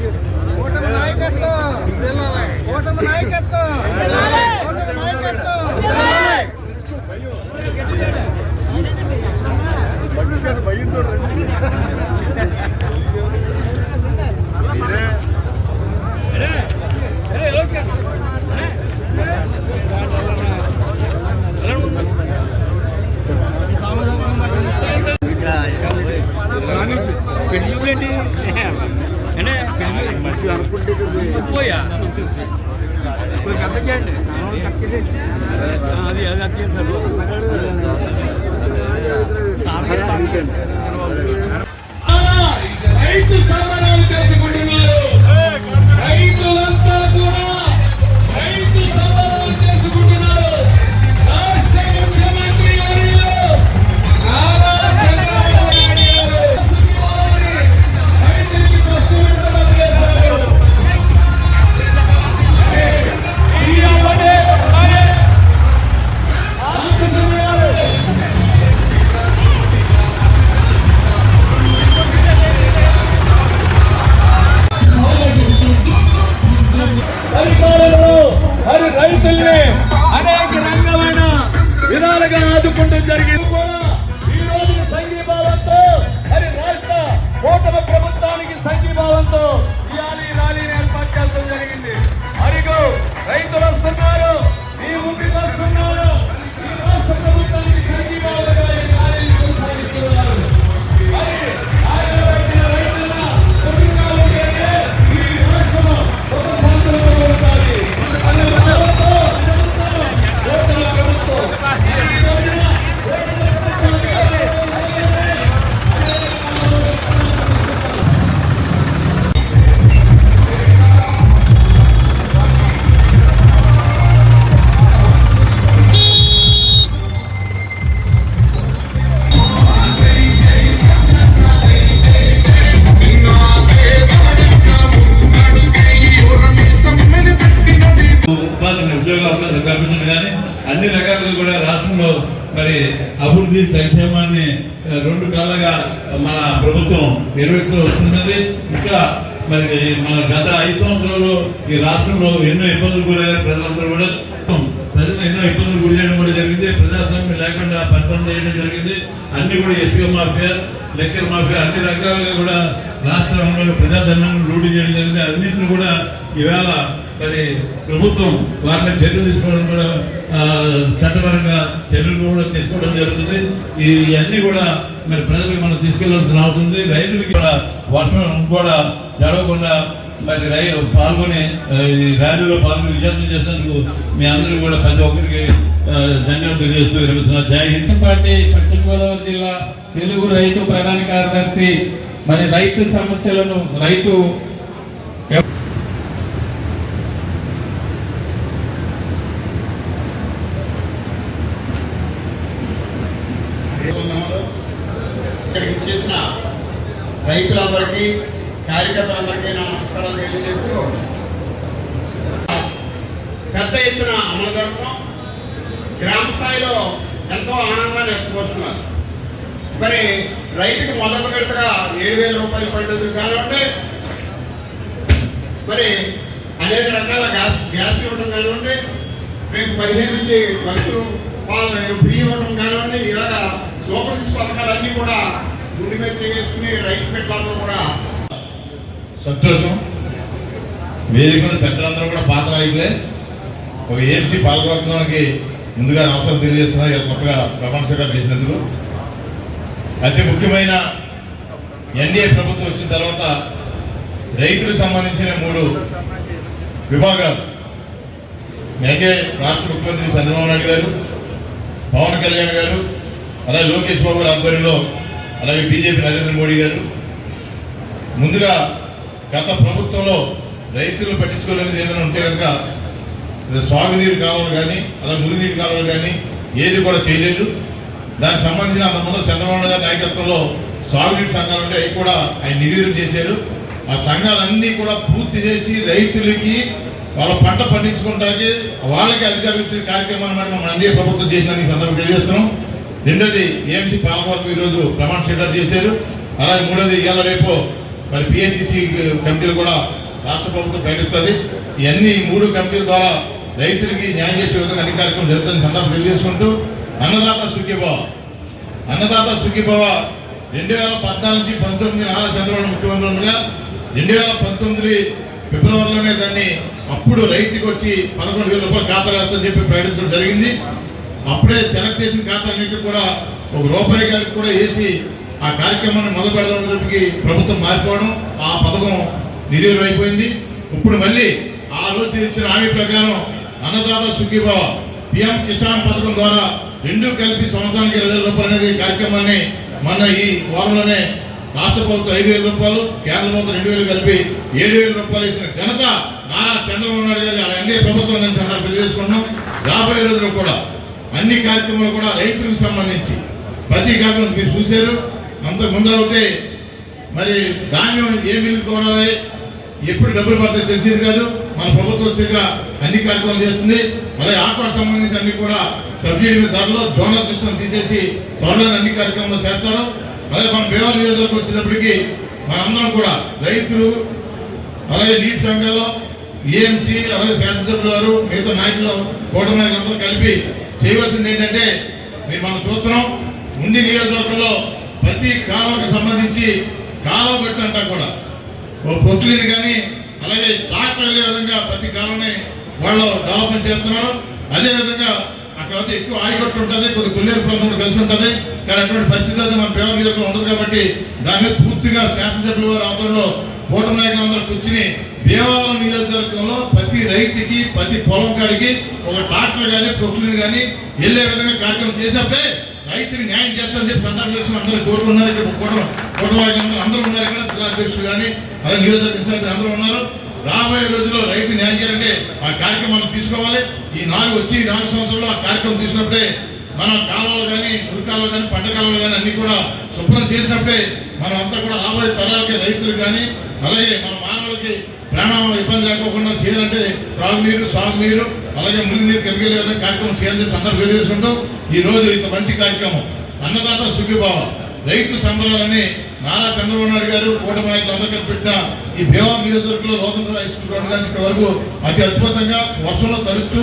Молодец. Mafia liquor mafia అన్ని రకాలుగా కూడా రాష్ట్రంలో ప్రజాధనం లూటీ చేయడం జరిగింది. అన్నింటిని కూడా ఈవేళ మరి ప్రభుత్వం వారిని చర్యలు తీసుకోవడం కూడా చట్టపరంగా చర్యలు కూడా తీసుకోవడం జరుగుతుంది. ఈ- ఇవన్నీ కూడా మరి ప్రజలకు మనం తీసుకెళ్ళాల్సిన అవసరం ఉంది. రైతులకి కూడా వర్షం కూడా జరగకుండా మరి రై పాల్గొని ఈ ర్యాలీలో పాల్గొని విజయం చేసినందుకు మీ అందరూ కూడా ప్రతి ఒక్కరికి ధన్యవాదాలు తెలియజేస్తూ విరమిస్తున్నా జై హింద్. పార్టీ పశ్చిమ గోదావరి జిల్లా తెలుగు రైతు ప్రధాన కార్యదర్శి మరి రైతు సమస్యలను రైతు చేసిన రైతులందరికీ కార్యకర్తలందరికీ నా నమస్కారాలు తెలియజేస్తూ పెద్ద ఎత్తున అమలు జరపడం గ్రామ స్థాయిలో ఎంతో ఆనందాన్ని ఎత్తుకొస్తున్నారు మరి రైతుకి మొదలు విడతగా ఏడు వేల రూపాయలు పడినందుకు కానివ్వండి మరి అనేక రకాల గ్యాస్ గ్యాస్ ఇవ్వడం కానివ్వండి రేపు పదిహేను నుంచి బస్సు పాలు ఫ్రీ ఇవ్వడం కానివ్వండి ఇలాగ సూపర్ సిక్స్ పథకాలన్నీ కూడా గుండె మీద చేసుకుని రైతు పెట్టాలందరూ కూడా సంతోషం. వేదిక మీద పెద్దలందరూ కూడా పాత్ర నాయకులే. ఒక ఏఎంసీ పాల్గొనడానికి ముందుగా నమస్కారం తెలియజేస్తున్నా కొత్తగా ప్రమాణ స్వీకారం చేసినందుకు. అతి ముఖ్యమైన ఎన్డీఏ ప్రభుత్వం వచ్చిన తర్వాత రైతులకు సంబంధించిన మూడు విభాగాలు. ఎన్డీఏ రాష్ట్ర ముఖ్యమంత్రి చంద్రబాబు నాయుడు గారు పవన్ కళ్యాణ్ గారు అలాగే లోకేష్ బాబు గారి ఆధ్వర్యంలో అలాగే బీజేపీ నరేంద్ర మోడీ గారు. ముందుగా గత ప్రభుత్వంలో రైతులు పట్టించుకోలేనిది ఏదైనా ఉంటే కనుక సాగునీరు కాలువలు కానీ అలా మురుగునీరు కాలువలు కానీ ఏది కూడా చేయలేదు. దానికి సంబంధించిన అంతకుముందు ముందు చంద్రబాబు గారి నాయకత్వంలో సాగునీటి సంఘాలు ఉంటే అవి కూడా ఆయన నిర్వీర్యం చేశారు. ఆ సంఘాలన్నీ కూడా పూర్తి చేసి రైతులకి వాళ్ళ పంట పండించుకుంటానికి వాళ్ళకి అధికారులు ఇచ్చిన కార్యక్రమాన్ని మనం మన ప్రభుత్వం చేసిన ఈ సందర్భంగా తెలియజేస్తున్నాం. రెండోది ఏఎంసీ పాలకొరకు ఈరోజు ప్రమాణ స్వీకారం చేశారు. అలాగే మూడోది ఇవాళ రేపు మరి పిఎస్సిసి కమిటీలు కూడా రాష్ట్ర ప్రభుత్వం ప్రకటిస్తుంది. ఇవన్నీ ఈ మూడు కమిటీల ద్వారా రైతులకి న్యాయం చేసే విధంగా అన్ని కార్యక్రమం జరుగుతుంది సందర్భం తెలియజేసుకుంటూ అన్నదాత సుఖీభావ. అన్నదాత సుఖీభావ రెండు వేల పద్నాలుగు నుంచి పంతొమ్మిది నారా చంద్రబాబు ముఖ్యమంత్రి ఉండగా రెండు వేల పంతొమ్మిది ఫిబ్రవరిలోనే దాన్ని అప్పుడు రైతుకి వచ్చి పదకొండు వేల రూపాయలు ఖాతాలు వేస్తుందని చెప్పి ప్రకటించడం జరిగింది. అప్పుడే సెలెక్ట్ చేసిన ఖాతాలన్నింటి కూడా ఒక రూపాయి గారికి కూడా వేసి ఆ కార్యక్రమాన్ని మొదలు పెడదానికి ప్రభుత్వం మారిపోవడం ఆ పథకం నిర్వీర్యం అయిపోయింది. ఇప్పుడు మళ్ళీ ఆ రోజు ఇచ్చిన హామీ ప్రకారం అన్నదాత సుఖీభావ. పిఎం కిసాన్ పథకం ద్వారా రెండు కలిపి సంవత్సరానికి ఇరవై వేల రూపాయలు అనేది కార్యక్రమాన్ని మన ఈ వారంలోనే రాష్ట్ర ప్రభుత్వం ఐదు వేల రూపాయలు కేంద్ర ప్రభుత్వం రెండు వేలు కలిపి ఏడు వేల రూపాయలు ఇచ్చిన ఘనత నారా చంద్రబాబు నాయుడు గారి అలా ఎన్డీఏ ప్రభుత్వం నేను చాలా తెలియజేసుకున్నాం రాబోయే రోజుల్లో కూడా అన్ని కార్యక్రమాలు కూడా రైతులకు సంబంధించి ప్రతి కార్యక్రమం మీరు చూశారు. అంత ముందర మరి ధాన్యం ఏ మిల్లు కొనాలి ఎప్పుడు డబ్బులు పడితే తెలిసేది కాదు. మన ప్రభుత్వం వచ్చాక అన్ని కార్యక్రమాలు చేస్తుంది. అలాగే ఆక్వా సంబంధించి అన్ని కూడా సబ్సిడీ ధరలో జోనల్ సిస్టమ్ తీసేసి త్వరలో అన్ని కార్యక్రమాలు చేస్తారు. అలాగే మన బేవాల నియోజకవర్గం వచ్చేటప్పటికి మనందరం కూడా రైతులు అలాగే నీటి సంఘాల్లో ఏఎంసీ అలాగే శాసనసభ్యులు వారు మిగతా నాయకులు కూటమి నాయకులందరూ కలిపి చేయవలసింది ఏంటంటే మీరు మనం చూస్తున్నాం ఉండి నియోజకవర్గంలో ప్రతి కాలువకు సంబంధించి కాలువ పెట్టంటా కూడా. ఓ పొత్తులీని కానీ అలాగే ట్రాక్టర్ వెళ్ళే విధంగా ప్రతి కాలమే వాళ్ళు డెవలప్మెంట్ చేస్తున్నారు. అదే విధంగా అక్కడ అయితే ఎక్కువ ఆయకట్టు ఉంటుంది కొద్ది కొల్లేరు ప్రాంతంలో కలిసి ఉంటుంది. కానీ అటువంటి పరిస్థితి అయితే మన పేద నియోజకవర్గం ఉండదు కాబట్టి దాని మీద పూర్తిగా శాసనసభ్యుల వారి ఆధ్వర్యంలో ఓటమి నాయకులు అందరూ కూర్చుని దేవాలయం నియోజకవర్గంలో ప్రతి రైతుకి ప్రతి పొలం కాడికి ఒక ట్రాక్టర్ కానీ ప్రొక్లీని కానీ వెళ్ళే విధంగా కార్యక్రమం చేసినప్పుడే రైతుకి న్యాయం చేస్తారని చెప్పి సందర్భం అందరూ కోరుకున్నారు ఇక్కడ కోటం కూటమి అందరూ ఉన్నారు ఇక్కడ జిల్లా అధ్యక్షులు కానీ అలాగే నియోజకవర్గ అందరూ ఉన్నారు. రాబోయే రోజుల్లో రైతు న్యాయం చేయాలంటే ఆ కార్యక్రమాన్ని తీసుకోవాలి. ఈ నాలుగు వచ్చి నాలుగు సంవత్సరాల్లో ఆ కార్యక్రమం తీసుకున్నప్పుడే మన కాలంలో కానీ గురికాలలో కానీ పంట కానీ అన్ని కూడా శుభ్రం చేసినప్పుడే మనం అంతా కూడా రాబోయే తరాలకి రైతులు కానీ అలాగే మన మానవులకి ప్రాణాలు ఇబ్బంది లేకోకుండా చేయాలంటే త్రాగునీరు సాగునీరు అలాగే మురుగునీరు కలిగే విధంగా కార్యక్రమం చేయాలని చెప్పి అందరూ తెలియజేసుకుంటూ. ఈ రోజు ఇంత మంచి కార్యక్రమం. అన్నదాత సుఖీభావ. రైతు సంబరాలని నారా చంద్రబాబు నాయుడు గారు కూటమి నాయకులు అందరూ పెట్టిన ఈ భీమా నియోజకవర్గంలో లోకంలో హైస్కూల్ రోడ్ ఇక్కడ వరకు అతి అద్భుతంగా వర్షంలో తరుస్తూ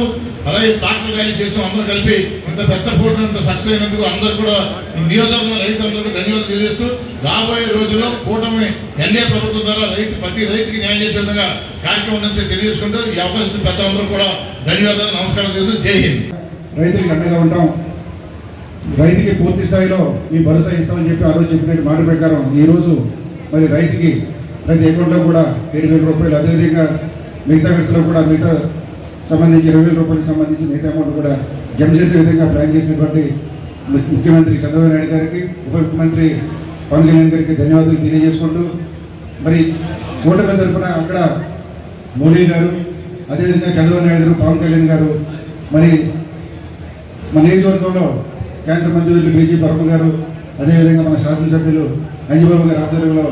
అలాగే ట్రాక్టర్ ర్యాలీ చేసి అందరూ కలిపి ఇంత పెద్ద పోటీ ఇంత సక్సెస్ అయినందుకు అందరూ కూడా ఈ నియోజకవర్గంలో రైతులందరికీ ధన్యవాదాలు తెలియజేస్తూ రాబోయే రోజుల్లో కూటమి ఎన్ఏ ప్రభుత్వం ద్వారా రైతు ప్రతి రైతుకి న్యాయం చేసే విధంగా కార్యక్రమం నుంచి తెలియజేసుకుంటూ ఈ అవకాశం పెద్దలందరూ కూడా ధన్యవాదాలు నమస్కారం చేస్తూ జై హింద్. రైతులకు అండగా ఉంటాం. రైతుకి పూర్తి స్థాయిలో మీ భరోసా ఇస్తామని చెప్పి ఆ రోజు చెప్పిన మాట ప్రకారం ఈరోజు మరి రైతుకి ప్రతి అకౌంట్లో కూడా ఏడు వేల రూపాయలు. అదేవిధంగా మిగతా ఖర్చులో కూడా మిగతా సంబంధించి ఇరవై వేల రూపాయలకు సంబంధించి మిగతా అమౌంట్ కూడా జమ చేసే విధంగా ప్లాన్ చేసినటువంటి ముఖ్యమంత్రి చంద్రబాబు నాయుడు గారికి ఉప ముఖ్యమంత్రి పవన్ కళ్యాణ్ గారికి ధన్యవాదాలు తెలియజేసుకుంటూ మరి కూటమి తరఫున అక్కడ మోడీ గారు అదేవిధంగా చంద్రబాబు నాయుడు గారు పవన్ కళ్యాణ్ గారు మరి మన నియోజకవర్గంలో కేంద్ర మంత్రులు బీజీ పరమ గారు అదేవిధంగా మన శాసనసభ్యులు అంజబాబు గారి ఆధ్వర్యంలో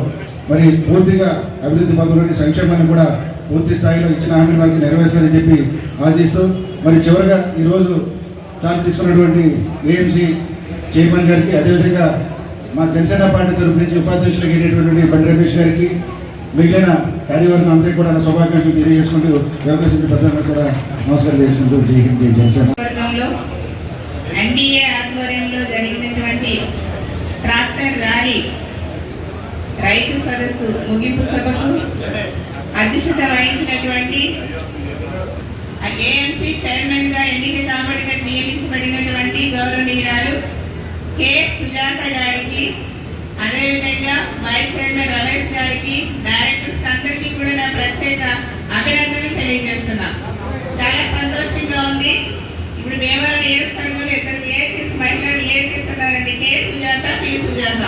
మరి పూర్తిగా అభివృద్ధి పథకంలోని సంక్షేమాన్ని కూడా పూర్తి స్థాయిలో ఇచ్చిన హామీలు మనకి నెరవేర్చాలని చెప్పి ఆశిస్తూ మరి చివరిగా ఈరోజు చార్జ్ తీసుకున్నటువంటి ఏఎంసీ చైర్మన్ గారికి అదేవిధంగా మా జనసేన పార్టీ తరఫు నుంచి ఉపాధ్యక్షులకు వెళ్ళేటటువంటి బండి రమేష్ గారికి మిగిలిన కార్యవర్గం అందరికీ కూడా శుభాకాంక్షలు తెలియజేసుకుంటూ వ్యవసాయ పెద్దలకు కూడా నమస్కారం చేసుకుంటూ జై హింద్ జై జనసేన. ఎన్డీఏ ఆధ్వర్యంలో జరిగినటువంటి ట్రాక్టర్ ర్యాలీ రైతు సదస్సు ముగింపు సభకు అధ్యక్షత వహించినటువంటి ఏఎంసీ చైర్మన్గా ఎన్నిక కాబడిన నియమించబడినటువంటి గౌరవనీయురాలు కె సుజాత గారికి అదేవిధంగా వైస్ చైర్మన్ రమేష్ గారికి డైరెక్టర్స్ అందరికీ కూడా నా ప్రత్యేక అభినందనలు తెలియజేస్తున్నా. చాలా సంతోషంగా ఉంది. ఇప్పుడు భీమవరం నియోజకవర్గంలో ఇద్దరు ఏపీస్ మహిళలు ఏపీస్ ఉన్నారండి కే సుజాత పి సుజాత.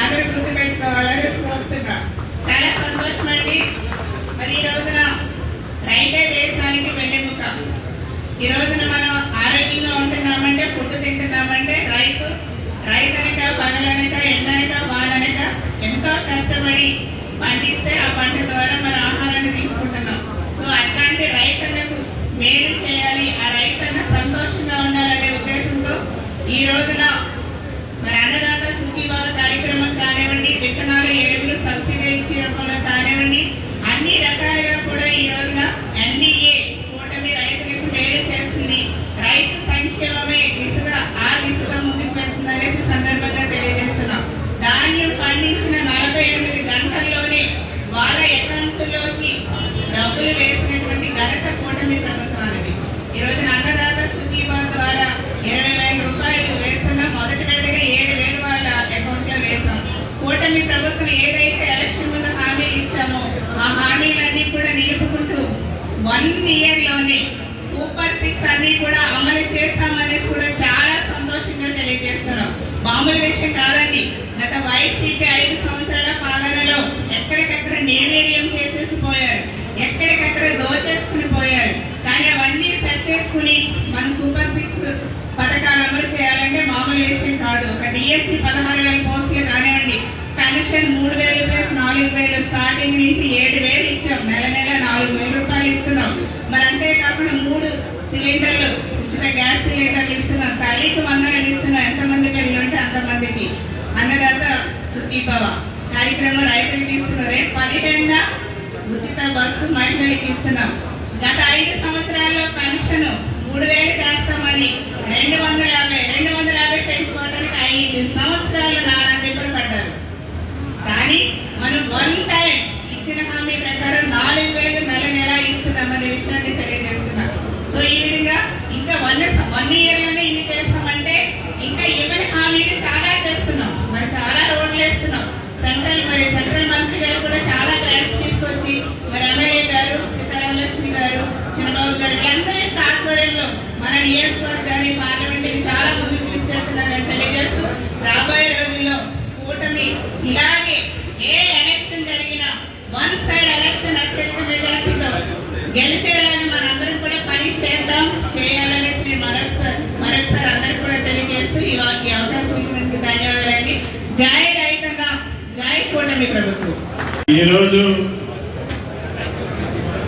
అందరూ గుర్తుపెట్టుకోవాలని కోరుతున్నా చాలా సంతోషం అండి మరి ఈ రోజున రైతే దేశానికి వెన్నెముక. ఈ రోజున మనం ఆరోగ్యంగా ఉంటున్నామంటే ఫుడ్ తింటున్నామంటే రైతు రైతనక పగలనక ఎండనక వాననక ఎంతో కష్టపడి పండిస్తే ఆ పంట ద్వారా మన ఆహారాన్ని తీసుకుంటున్నాం. సో అట్లాంటి రైతులకు మేలు చేయాలి ఆ రైతన్న సంతోషంగా ఉండాలనే ఉద్దేశంతో ఈ రోజున మరి అన్నదాత సుఖీభావ కార్యక్రమం కానివ్వండి విత్తనాలు ఎరువులు సబ్సిడీ ఇచ్చే రూపంలో కానివ్వండి అన్ని రకాలుగా కూడా ఈ రోజున ఎన్డీఏ కూటమి రైతులకు మేలు చేస్తుంది రైతు సంక్షేమమే దిశగా ఆ దిశగా ముందుకు వెళ్తుందనేసి సందర్భంగా తెలియజేస్తున్నాం ధాన్యం పండించిన నలభై ఎనిమిది గంటల్లోనే వాళ్ళ అకౌంట్లోకి డబ్బులు వేసినటువంటి ఘనత కూటమి ప్రభుత్వానికి ఈ రోజున అన్నదాత సుఖీభావ ద్వారా ఇరవై వేల రూపాయలు వేస్తున్నాం మొదటి విడతగా ఏడు వేలు వాళ్ళ అకౌంట్లో వేసాం కూటమి ప్రభుత్వం ఏదైతే ఎలక్షన్ ముందు హామీలు ఇచ్చామో ఆ హామీలన్నీ కూడా నిలుపుకుంటూ వన్ ఇయర్లోనే సూపర్ సిక్స్ అన్ని కూడా అమలు చేస్తామనేసి కూడా చాలా సంతోషంగా తెలియజేస్తున్నాం మామూలు విషయం కాదండి. గత వైసీపీ ఐదు సంవత్సరాల పాలనలో ఎక్కడికక్కడ నిర్వీర్యం చేసేసి పోయారు ఎక్కడికక్కడ దోచేసుకుని పోయారు కానీ అవన్నీ సెట్ చేసుకుని మన సూపర్ సిక్స్ పథకాలు అమలు చేయాలంటే మామూలు విషయం కాదు ఒక డిఎస్సి పదహారు వేల పోస్టులు కానివ్వండి పెన్షన్ మూడు వేలు ప్లస్ నాలుగు వేలు స్టార్టింగ్ నుంచి ఏడు వేలు ఇచ్చాం నెల నెల నాలుగు వేల రూపాయలు ఇస్తున్నాం మరి అంతేకాకుండా మూడు సిలిండర్లు ఉచిత గ్యాస్ సిలిండర్లు ఇస్తున్నాం తల్లికి వందనలు ఇస్తున్నాం ఎంతమంది పిల్లలు ఉంటే అంతమందికి అన్నదాత సుఖీభవ కార్యక్రమం రైతులకు ఇస్తున్నారు రేపు పదిహేనున ఉచిత బస్సు మహిళలకు ఇస్తున్నాం గత ఐదు సంవత్సరాల్లో పెన్షన్ మూడు వేలు చేస్తామని రెండు వందల యాభై రెండు వందల యాభై పెంచుకోవడానికి ఐదు సంవత్సరాలు నానా దెబ్బలు పడ్డారు కానీ మనం వన్ టైం ఇచ్చిన హామీ ప్రకారం నాలుగు వేలు నెల నెల ఇస్తున్నామనే విషయాన్ని తెలియజేస్తున్నాం సో ఈ విధంగా ఇంకా వన్ వన్ ఇయర్లోనే ఇన్ని చేస్తామంటే ఇంకా ఇవ్వని హామీలు చాలా చేస్తున్నాం మరి చాలా రోడ్లు వేస్తున్నాం సెంట్రల్ మరి సెంట్రల్ మంత్రి గారు కూడా చాలా గ్రాంట్స్ తీసుకొచ్చి మరి ఎమ్మెల్యే గారు సీతారామ లక్ష్మి గారు చంద్రబాబు గారు వీళ్ళందరి యొక్క ఆధ్వర్యంలో మన నియోజకవర్గాన్ని పార్లమెంట్ చాలా ముందుకు తీసుకెళ్తున్నారని తెలియజేస్తూ రాబోయే రోజుల్లో కూటమి ఇలాగే ఏ ఎలక్షన్ జరిగినా వన్ సైడ్ ఎలక్షన్ అత్యధిక మెజార్టీతో గెలిచేలాగా మనందరం కూడా పని చేద్దాం చేయాలనేసి నేను మరొకసారి మరొకసారి అందరికి కూడా తెలియజేస్తూ ఈ వా- ఈ అవకాశం ఇచ్చినందుకు ధన్యవాదాలండి జై రైతన్న జై కూటమి ప్రభుత్వం ఈరోజు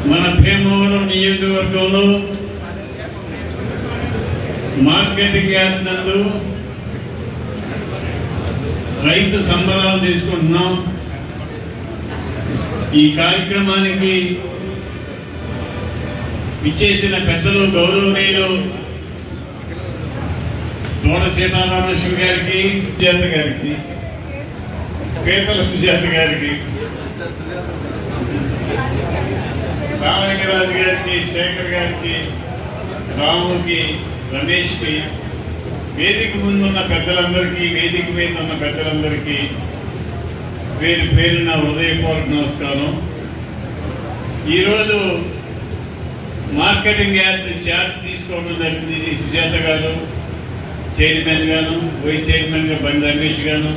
మన భీమవరం నియోజకవర్గంలో మార్కెటింగ్ యార్డ్ నందు రైతు సంబరాలు తీసుకుంటున్నాం ఈ కార్యక్రమానికి విచ్చేసిన పెద్దలు గౌరవనీయులు తోడ సీతారామలక్ష్మి గారికి సుజాత గారికి పీతల సుజాత గారికి రామలింగరాజు గారికి శేఖర్ గారికి రాముకి రమేష్కి వేదిక ముందున్న పెద్దలందరికీ వేదిక మీద ఉన్న పెద్దలందరికీ పేరు పేరున హృదయపూర్వక నమస్కారం. ఈరోజు మార్కెటింగ్ యార్డ్ ఛార్జ్ తీసుకోవడం జరిగింది సుజాత గారు చైర్మన్ గాను వైస్ చైర్మన్గా బండి రమేష్ గాను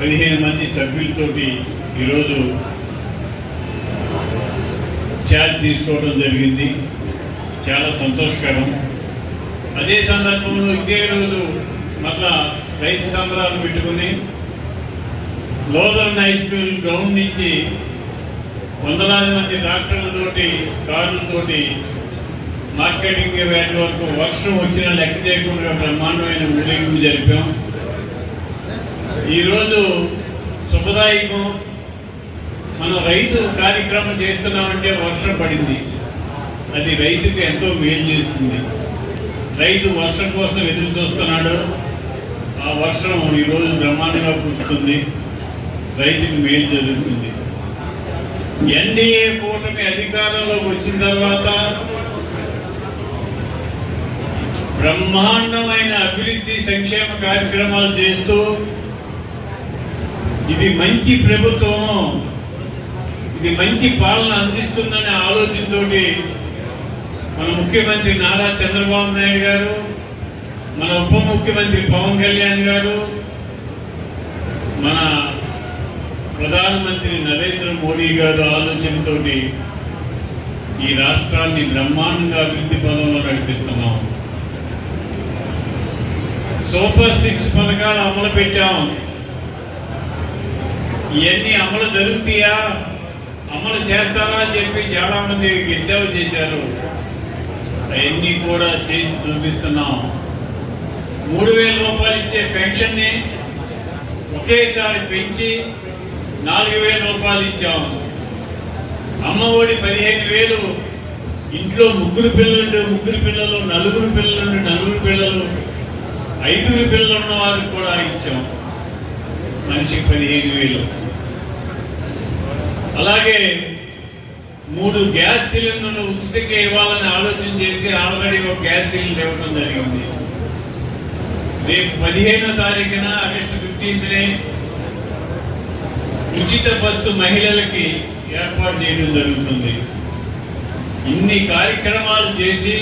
పదిహేను మంది సభ్యులతోటి ఈరోజు ఛార్జ్ తీసుకోవడం జరిగింది. చాలా సంతోషకరం. అదే సందర్భంలో ఇదే రోజు మళ్ళా రైతు సంబరాలు పెట్టుకుని లోదర్న్ హై స్కూల్ గ్రౌండ్ నుంచి వందలాది మంది డాక్టర్లతోటి కార్లతోటి మార్కెటింగ్ వ్యాన్ వరకు వర్షం వచ్చిన లెక్క చేయకుండా బ్రహ్మాండమైన మీటింగ్ జరిపాం. ఈరోజు శుభదాయకం. మనం రైతు కార్యక్రమం చేస్తున్నామంటే వర్షం పడింది. అది రైతుకి ఎంతో మేలు చేస్తుంది. రైతు వర్షం కోసం ఎదురు చూస్తున్నాడు. ఆ వర్షం ఈరోజు బ్రహ్మాండంగా పుట్టుతుంది రైతుకి మేలు జరుగుతుంది. ఎన్డీఏ కూటమి అధికారంలోకి వచ్చిన తర్వాత బ్రహ్మాండమైన అభివృద్ధి సంక్షేమ కార్యక్రమాలు చేస్తూ ఇది మంచి ప్రభుత్వం ఇది మంచి పాలన అందిస్తుందనే ఆలోచనతోటి మన ముఖ్యమంత్రి నారా చంద్రబాబు నాయుడు గారు మన ఉప ముఖ్యమంత్రి పవన్ కళ్యాణ్ గారు మన ప్రధానమంత్రి నరేంద్ర మోడీ గారు ఆలోచనతోటి ఈ రాష్ట్రాన్ని బ్రహ్మాండంగా అభివృద్ధి పదంలో నడిపిస్తున్నాం. సూపర్ సిక్స్ పథకాలు అమలు పెట్టాం. ఇవన్నీ అమలు జరుగుతాయా? అమలు చేస్తానని అని చెప్పి చాలా మంది చేశారు. అవన్నీ కూడా చేసి చూపిస్తున్నాం. మూడు వేల రూపాయలు ఇచ్చే పెన్షన్ని ఒకేసారి పెంచి నాలుగు వేల రూపాయలు ఇచ్చాం. అమ్మ ఒడి పదిహేను వేలు. ఇంట్లో ముగ్గురు పిల్లలు ముగ్గురు పిల్లలు నలుగురు పిల్లలు నలుగురు పిల్లలు ఐదుగురు పిల్లలు ఉన్న వారికి కూడా ఇచ్చాం. మనిషికి పదిహేను వేలు. అలాగే మూడు గ్యాస్ సిలిండర్లు ఉచితంగా ఇవ్వాలని ఆలోచన చేసి ఆల్రెడీ ఒక గ్యాస్ సిలిండర్ ఇవ్వడం జరిగింది. రేపు పదిహేనో తారీఖున ఆగస్టు ఫిఫ్టీన్త్నే ఉచిత బస్సు మహిళలకి ఏర్పాటు చేయడం జరుగుతుంది. ఇన్ని కార్యక్రమాలు చేసి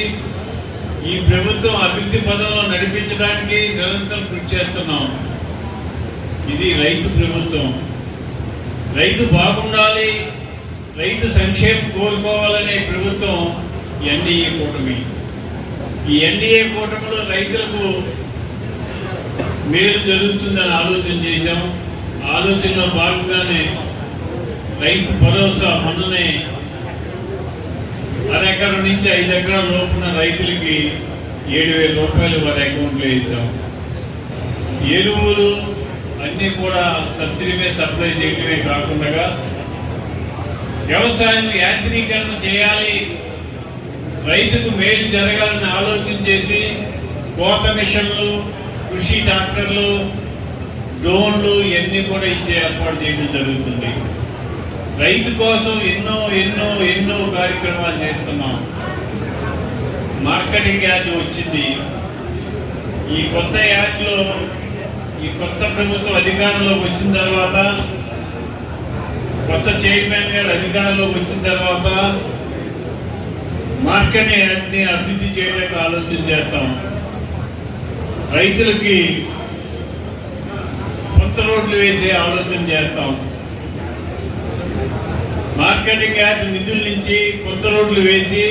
ఈ ప్రభుత్వం అభివృద్ధి పదంలో నడిపించడానికి నిరంతరం కృషి చేస్తున్నాం. ఇది రైతు ప్రభుత్వం. రైతు బాగుండాలి రైతు సంక్షేమం కోరుకోవాలనే ప్రభుత్వం ఎన్డీఏ కూటమి. ఈ ఎన్డీఏ కూటమిలో రైతులకు మేలు జరుగుతుందని ఆలోచన చేశాం. ఆలోచనలో భాగంగానే రైతు భరోసా మొన్ననే అరెకరం నుంచి ఐదు ఎకరాల లోపున రైతులకి ఏడు వేల రూపాయలు వారి అకౌంట్లో వేసాం ఎరువులు అన్నీ కూడా సబ్సిడీ మీద సప్లై చేయడమే కాకుండా వ్యవసాయం యాంత్రీకరణ చేయాలి. రైతుకు మేలు జరగాలని ఆలోచన చేసి కోత మిషన్లు కృషి ట్రాక్టర్లు డ్రోన్లు ఇవన్నీ కూడా ఇచ్చే ఏర్పాటు చేయడం జరుగుతుంది. రైతు కోసం ఎన్నో ఎన్నో ఎన్నో కార్యక్రమాలు చేస్తున్నాం. మార్కెటింగ్ యాడ్ వచ్చింది. ఈ కొత్త యాడ్లో ఈ కొత్త ప్రభుత్వం అధికారంలోకి వచ్చిన తర్వాత కొత్త చైర్మన్ గారు అధికారంలోకి వచ్చిన తర్వాత మార్కెట్ యాడ్ని అభివృద్ధి చేయడానికి ఆలోచన చేస్తాం. రైతులకి కొత్త రోడ్లు వేసే ఆలోచన చేస్తాం. మార్కెటింగ్ యాడ్ నిధుల నుంచి కొత్త రోడ్లు వేసి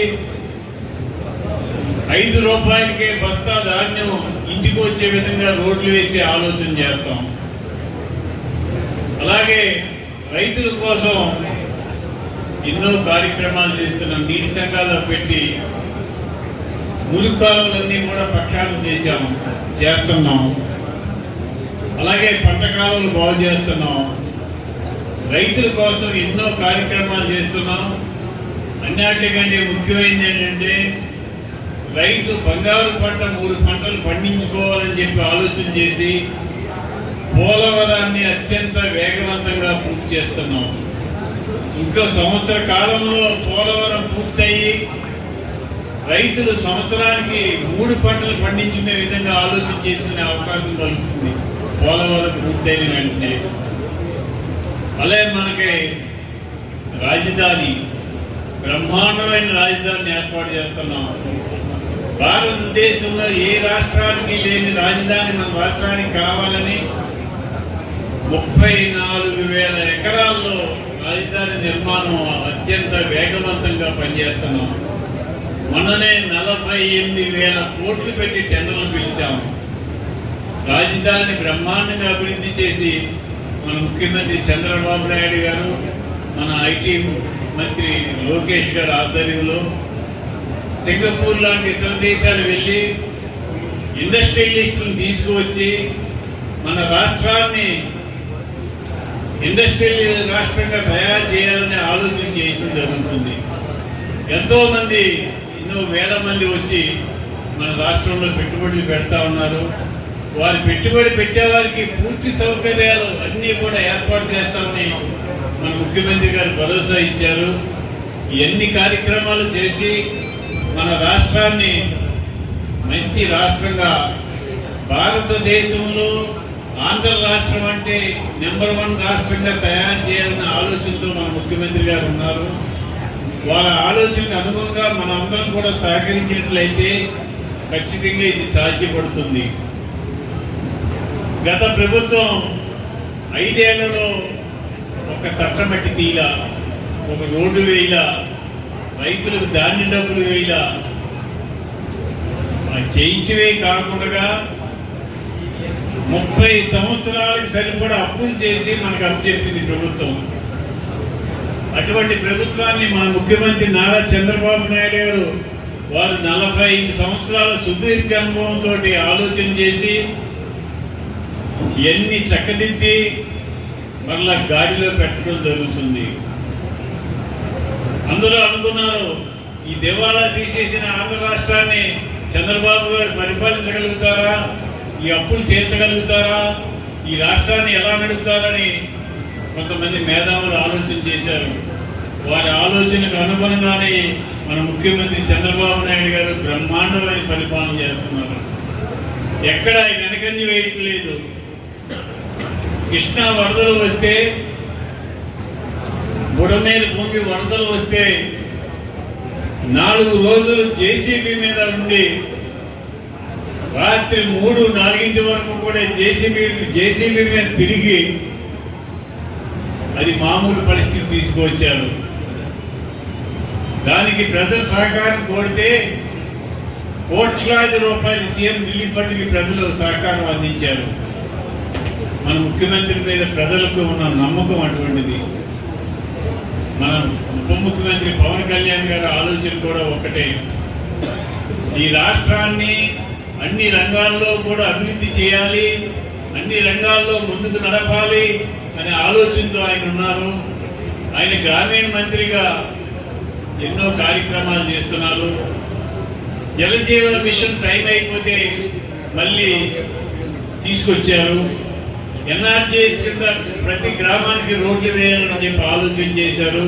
ఐదు రూపాయలకే బస్తా ధాన్యం ఇంటికి వచ్చే విధంగా రోడ్లు వేసి ఆలోచన చేస్తాం. అలాగే రైతుల కోసం ఎన్నో కార్యక్రమాలు చేస్తున్నాం. నీటి సంఘాలు పెట్టి ములుకాలన్నీ కూడా ప్రక్షాళన చేశాం చేస్తున్నాం. అలాగే పంట కాలువలు బాగు చేస్తున్నాం. రైతుల కోసం ఎన్నో కార్యక్రమాలు చేస్తున్నాం. అన్నిటికంటే ముఖ్యమైనది ఏంటంటే రైతు బంగారు పంట మూడు పంటలు పండించుకోవాలని చెప్పి ఆలోచన చేసి పోలవరాన్ని అత్యంత వేగవంతంగా పూర్తి చేస్తున్నాం. ఇంకో సంవత్సర కాలంలో పోలవరం పూర్తయి రైతులు సంవత్సరానికి మూడు పంటలు పండించుకునే విధంగా ఆలోచన చేసుకునే అవకాశం కలుగుతుంది. పోలవరం పూర్తయిన వెంటనే. అలాగే మనకి రాజధాని బ్రహ్మాండమైన రాజధానిని ఏర్పాటు చేస్తున్నాం. భారతదేశంలో ఏ రాష్ట్రానికి లేని రాజధాని మన రాష్ట్రానికి కావాలని ముప్పై నాలుగు వేల ఎకరాల్లో రాజధాని నిర్మాణం అత్యంత వేగవంతంగా పనిచేస్తున్నాం. మొన్ననే నలభై ఎనిమిది వేల కోట్లు పెట్టి టెండర్లు పిలిచాము రాజధాని బ్రహ్మాండంగా అభివృద్ధి చేసి మన ముఖ్యమంత్రి చంద్రబాబు నాయుడు గారు మన ఐటీ మంత్రి లోకేష్ గారు ఆధ్వర్యంలో సింగపూర్ లాంటి ఇతర దేశాలు వెళ్ళి ఇండస్ట్రియలిస్టులను తీసుకువచ్చి మన రాష్ట్రాన్ని ఇండస్ట్రియల్ రాష్ట్రంగా తయారు చేయాలనే ఆలోచన చేయడం జరుగుతుంది. ఎంతో మంది ఎన్నో వేల మంది వచ్చి మన రాష్ట్రంలో పెట్టుబడులు పెడతా ఉన్నారు. వారి పెట్టుబడి పెట్టేవారికి పూర్తి సౌకర్యాలు అన్నీ కూడా ఏర్పాటు చేస్తామని మన ముఖ్యమంత్రి గారు భరోసా ఇచ్చారు. ఎన్ని కార్యక్రమాలు చేసి మన రాష్ట్రాన్ని మంచి రాష్ట్రంగా భారతదేశంలో ఆంధ్ర రాష్ట్రం అంటే నెంబర్ వన్ రాష్ట్రంగా తయారు చేయాలన్న ఆలోచనతో మన ముఖ్యమంత్రి గారు ఉన్నారు. వారి ఆలోచనకు అనుగుణంగా మన అందరం కూడా సహకరించినట్లయితే ఖచ్చితంగా ఇది సాధ్యపడుతుంది. గత ప్రభుత్వం ఐదేళ్ళలో ఒక తట్టమట్టి తీల ఒక రోడ్డు వేయల రైతులకు ధాన్య డబ్బులు వేయాల. చేయించవే కాకుండా ముప్పై సంవత్సరాలకు సరిపడా అప్పులు చేసి మనకు అప్పచెప్పింది ప్రభుత్వం. అటువంటి ప్రభుత్వాన్ని మన ముఖ్యమంత్రి నారా చంద్రబాబు నాయుడు గారు వారు నలభై ఐదు సంవత్సరాల సుదీర్ఘ అనుభవంతో ఆలోచన చేసి ఎన్ని చక్కదిద్ది మరలా గాడిలో పెట్టడం జరుగుతుంది. అందరూ అనుకున్నారు ఈ దివాలా తీసేసిన ఆంధ్ర రాష్ట్రాన్ని చంద్రబాబు గారు పరిపాలించగలుగుతారా? ఈ అప్పులు తీర్చగలుగుతారా? ఈ రాష్ట్రాన్ని ఎలా నడుపుతారని కొంతమంది మేధావులు ఆలోచన చేశారు. వారి ఆలోచనకు అనుగుణంగానే మన ముఖ్యమంత్రి చంద్రబాబు నాయుడు గారు బ్రహ్మాండమైన పరిపాలన చేస్తున్నారు. ఎక్కడ వెనకంజి వేయటం లేదు. కృష్ణా వరదలు వస్తే బుడమేలు పొంగి వరదలు వస్తే నాలుగు రోజులు జేసీబీ మీద ఉండి రాత్రి మూడు నాలుగింటి వరకు కూడా జేసీబీ జేసీబీ మీద తిరిగి అది మామూలు పరిస్థితి తీసుకొచ్చారు దానికి ప్రజల సహకారం కోరితే కోట్లాది రూపాయలు సీఎం రిలీఫ్ ఫండ్కి ప్రజలు సహకారం అందించారు. మన ముఖ్యమంత్రి మీద ప్రజలకు ఉన్న నమ్మకం అటువంటిది. మన ఉప ముఖ్యమంత్రి పవన్ కళ్యాణ్ గారి ఆలోచన కూడా ఒకటే ఈ రాష్ట్రాన్ని అన్ని రంగాల్లో కూడా అభివృద్ధి చేయాలి అన్ని రంగాల్లో ముందుకు నడపాలి అనే ఆలోచనతో ఆయన ఉన్నారు. ఆయన గ్రామీణ మంత్రిగా ఎన్నో కార్యక్రమాలు చేస్తున్నారు. జలజీవన మిషన్ టైం అయిపోతే మళ్ళీ తీసుకొచ్చారు. ఎన్ఆర్జీఎస్ కింద ప్రతి గ్రామానికి రోడ్లు వేయాలని చెప్పి ఆలోచన చేశారు.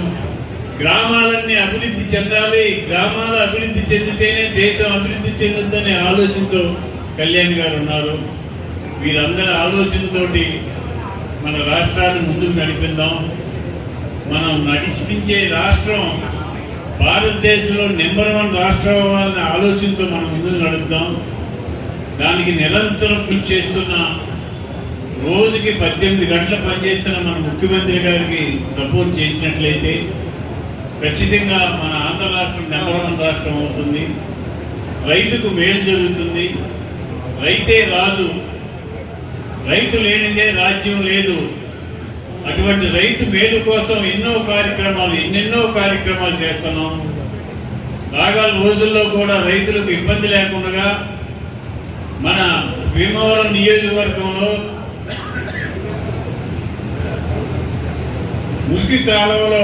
గ్రామాలన్నీ అభివృద్ధి చెందాలి గ్రామాలు అభివృద్ధి చెందితేనే దేశం అభివృద్ధి చెందుతుందనే ఆలోచనతో కళ్యాణ్ గారు ఉన్నారు. వీరందరి ఆలోచనతోటి మన రాష్ట్రాన్ని ముందుకు నడిపిద్దాం. మనం నడిపించే రాష్ట్రం భారతదేశంలో నెంబర్ వన్ రాష్ట్రం అవ్వాలనే ఆలోచనతో మనం ముందుకు నడుపుదాం దానికి నిరంతరం కృషి చేస్తున్న రోజుకి పద్దెనిమిది గంటలు పనిచేస్తున్న మన ముఖ్యమంత్రి గారికి సపోర్ట్ చేసినట్లయితే ఖచ్చితంగా మన ఆంధ్ర రాష్ట్రం నెంబర్ వన్ రాష్ట్రం అవుతుంది. రైతుకు మేలు జరుగుతుంది. రైతే రాజు రైతు లేనిదే రాజ్యం లేదు. అటువంటి రైతు మేలు కోసం ఎన్నో కార్యక్రమాలు ఎన్నెన్నో కార్యక్రమాలు చేస్తున్నాం. రాగాల రోజుల్లో కూడా రైతులకు ఇబ్బంది లేకుండా మన భీమవరం నియోజకవర్గంలో మురికి కాలంలో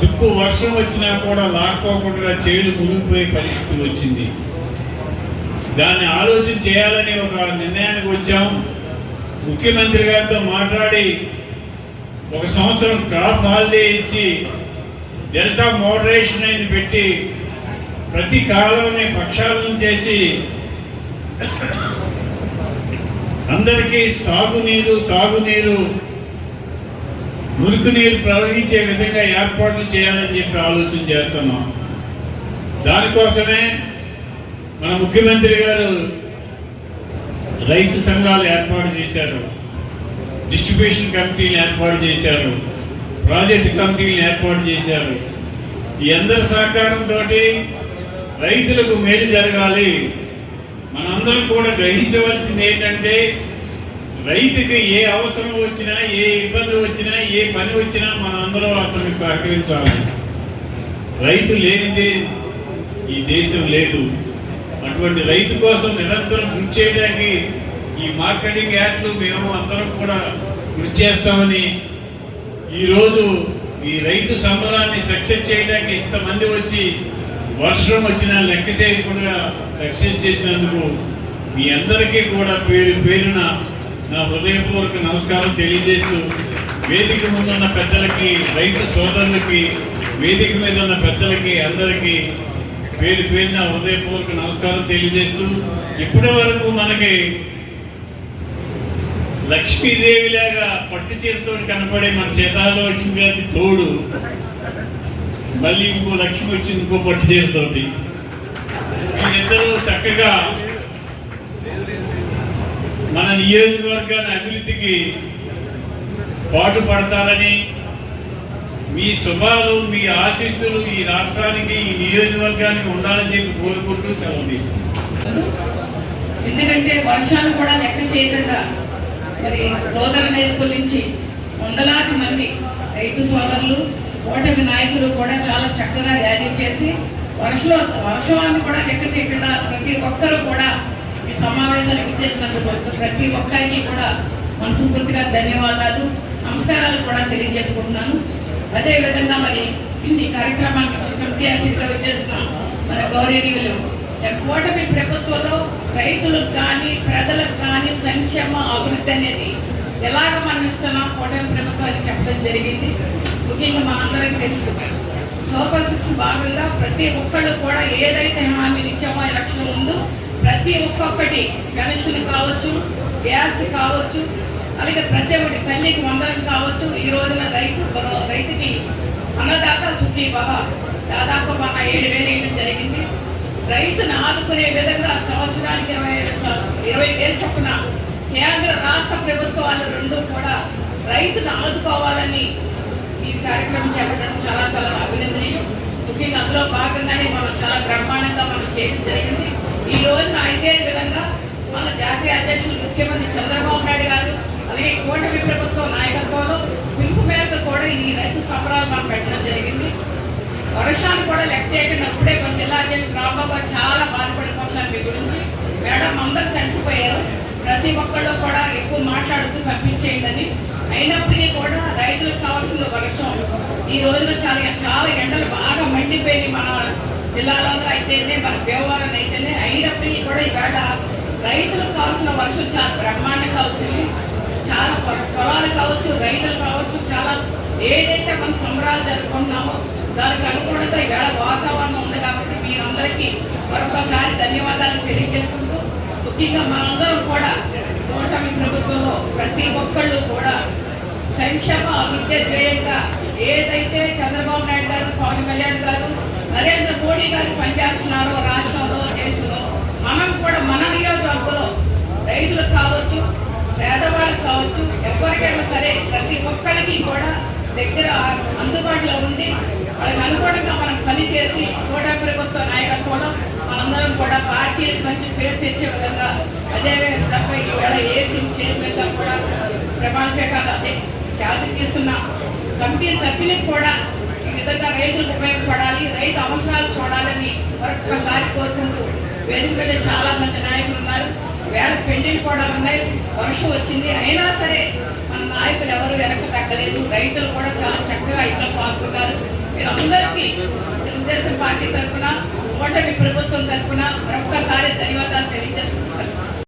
దుక్కు వర్షం వచ్చినా కూడా లాక్కోకుండా చేలు మునిగిపోయే పరిస్థితి వచ్చింది. దాన్ని ఆలోచన చేయాలని ఒక నిర్ణయానికి వచ్చాం. ముఖ్యమంత్రి గారితో మాట్లాడి ఒక సంవత్సరం క్రాప్ హాలిడే ఇచ్చి డెల్టా మోడరేషన్ అని పెట్టి ప్రతి కాలంని పక్షాలను చేసి అందరికీ సాగునీరు తాగునీరు మురికి నీరు ప్రవహించే విధంగా ఏర్పాట్లు చేయాలని చెప్పి ఆలోచన చేస్తున్నాం. దానికోసమే మన ముఖ్యమంత్రి గారు రైతు సంఘాలు ఏర్పాటు చేశారు. డిస్ట్రిబ్యూషన్ కమిటీలు ఏర్పాటు చేశారు. ప్రాజెక్ట్ కమిటీలు ఏర్పాటు చేశారు. ఈ అందరి సహకారంతో రైతులకు మేలు జరగాలి. మనందరం కూడా గ్రహించవలసింది ఏంటంటే రైతుకి ఏ అవసరం వచ్చినా ఏ ఇబ్బంది వచ్చినా ఏ పని వచ్చినా మనందరం అతనికి సహకరించాలి. రైతు లేనిదే ఈ దేశం లేదు. అటువంటి రైతు కోసం నిరంతరం కృషి చేయడానికి ఈ మార్కెటింగ్ యాప్లు మేము అందరం కూడా కృషి చేస్తామని ఈరోజు ఈ రైతు సంబరాన్ని సక్సెస్ చేయడానికి ఇంతమంది వచ్చి వర్షం వచ్చినా లెక్క చేయకుండా సక్సెస్ చేసినందుకు మీ అందరికీ కూడా పేరు పేరున నా హృదయపూర్వక నమస్కారం తెలియజేస్తూ వేదిక ముందున్న పెద్దలకి రైతు సోదరులకి వేదిక మీద ఉన్న పెద్దలకి అందరికీ పేరు పేరున హృదయపూర్వక నమస్కారం తెలియజేస్తూ ఇప్పటి వరకు మనకి లక్ష్మీదేవిలాగా పట్టు చీరతో కనపడే మన సీతాలక్ష్మి గారి తోడు మళ్ళీ ఇంకో లక్ష్మి వచ్చింది ఇంకో పట్టు చీరతోటి వీళ్ళిద్దరూ చక్కగా మన నియోజకవర్గాన్ని అభివృద్ధికి పాటు పడతారని మీ శుభాలు మీ ఆశీస్సులు ఈ రాష్ట్రానికి ఈ నియోజకవర్గానికి ఉండాలని చెప్పి కోరుకుంటూ సెలవు తీసుకున్నాను ఎందుకంటే వర్షాలు కూడా లెక్క చేయకుండా మరి లోదరణ స్కూల్ నుంచి వందలాది మంది రైతు సోదరులు ఓటమి నాయకులు కూడా చాలా చక్కగా ర్యాలీ చేసి వర్షం వర్షాన్ని కూడా లెక్క చేయకుండా ప్రతి ఒక్కరూ కూడా ఈ సమావేశానికి ఇచ్చేసినందుకు ప్రతి ఒక్కరికి కూడా మనస్ఫూర్తిగా ధన్యవాదాలు. నమస్కారాలు కూడా తెలియజేసుకుంటున్నాను. అదేవిధంగా మరి ఈ కార్యక్రమానికి ముఖ్య అతిథిగా వచ్చేసిన మన గౌరవనీయులు కూటమి ప్రభుత్వంలో రైతులకు కానీ ప్రజలకు కానీ సంక్షేమ అభివృద్ధి అనేది ఎలాగ మనం ఇస్తున్నాం కూటమి ప్రభుత్వానికి చెప్పడం జరిగింది. ముఖ్యంగా మనందరికీ తెలుసు. సూపర్ సిక్స్ భాగంగా ప్రతి ఒక్కళ్ళు కూడా ఏదైతే హామీలు ఇచ్చామో ఎలక్షన్ ఉందో ప్రతి ఒక్కొక్కటి పెన్షన్ కావచ్చు గ్యాస్ కావచ్చు అలాగే ప్రతి ఒక్కటి తల్లికి వందనం కావచ్చు. ఈ రోజున రైతు రైతుకి అన్నదాత సుఖీ బాబా దాదాపు మన ఏడు వేలు వేయడం జరిగింది. రైతును ఆదుకునే విధంగా సంవత్సరానికి ఇరవై ఇరవై వేలు చొప్పున కేంద్ర రాష్ట్ర ప్రభుత్వాలు రెండు కూడా రైతును ఆదుకోవాలని ఈ కార్యక్రమం చేపట్టడం చాలా చాలా అభినందనీయం. ముఖ్యంగా అందులో భాగంగానే మనం చాలా బ్రహ్మాండంగా మనం చేయడం జరిగింది. ఈ రోజు మన జాతీయ అధ్యక్షులు ముఖ్యమంత్రి చంద్రబాబు నాయుడు గారు అలాగే కూటమి ప్రభుత్వం నాయకత్వంలో పిలుపు మేరకు కూడా ఈ రైతు సంబరాలు మనం పెట్టడం జరిగింది. వర్షాలు కూడా లెక్క చేయకున్నప్పుడే మన జిల్లా అధ్యక్షుడు రాంబాబు చాలా బాధపడిపోతున్నారు మీ గురించి. మేడం అందరూ కలిసిపోయారు. ప్రతి ఒక్కళ్ళు కూడా ఎక్కువ మాట్లాడుతూ పంపించేయండి అయినప్పటికీ కూడా రైతులకు కావాల్సిన వర్షం. ఈ రోజున చాలా చాలా ఎండలు బాగా మండిపోయినాయి మన జిల్లాలో అయితేనే మన వ్యవహారం అయితేనే. అయినప్పటికీ కూడా ఈవేళ రైతులకు కావాల్సిన వర్షం చాలా బ్రహ్మాండంగా వచ్చింది చాలా పొలాలు కావచ్చు రైతులు కావచ్చు చాలా ఏదైతే మనం సంబరాలు జరుపుకుంటున్నామో దానికి అనుగుణంగా ఇవాళ వాతావరణం ఉంది కాబట్టి మీరందరికీ మరొకసారి ధన్యవాదాలు తెలియజేసుకుంటూ ముఖ్యంగా మనందరం కూడా కూటమి ప్రభుత్వంలో ప్రతి ఒక్కళ్ళు కూడా సంక్షేమ అభివృద్ధి ధ్యేయంగా ఏదైతే చంద్రబాబు నాయుడు గారు పవన్ కళ్యాణ్ గారు నరేంద్ర మోడీ గారు పనిచేస్తున్నారో రాష్ట్రంలో దేశంలో మనం కూడా మనం రైతులకు కావచ్చు పేదవాళ్ళకి కావచ్చు ఎవరికైనా సరే ప్రతి ఒక్కరికి కూడా దగ్గర అందుబాటులో ఉండి వాళ్ళకి అనుగుణంగా మనం పనిచేసి కూడా ప్రభుత్వ నాయకత్వంలో మనందరం కూడా పార్టీలకు మంచి పేరు తెచ్చే విధంగా అదే విధంగా ఈవేళ ఏసీ చైర్మన్గా కూడా ప్రమాణ స్వీకారం అదే జాతి తీసుకున్న కమిటీ సభ్యులకు కూడా ఈ విధంగా రైతులకు ఉపయోగపడాలి రైతు అవసరాలు చూడాలని మరొకసారి కోరుకుంటూ వేదిక మీద చాలా మంది నాయకులు ఉన్నారు. వేళ పెళ్ళిళ్ళు కూడా ఉన్నాయి. వర్షం వచ్చింది. అయినా సరే మన నాయకులు ఎవరు వెనక తగ్గలేదు. రైతులు కూడా చాలా చక్కగా ఇంట్లో పాల్గొన్నారు. మీరందరికీ తెలుగుదేశం పార్టీ తరఫున ఓటమి ప్రభుత్వం తరఫున మరొక్కసారి ధన్యవాదాలు తెలియజేస్తున్నాను.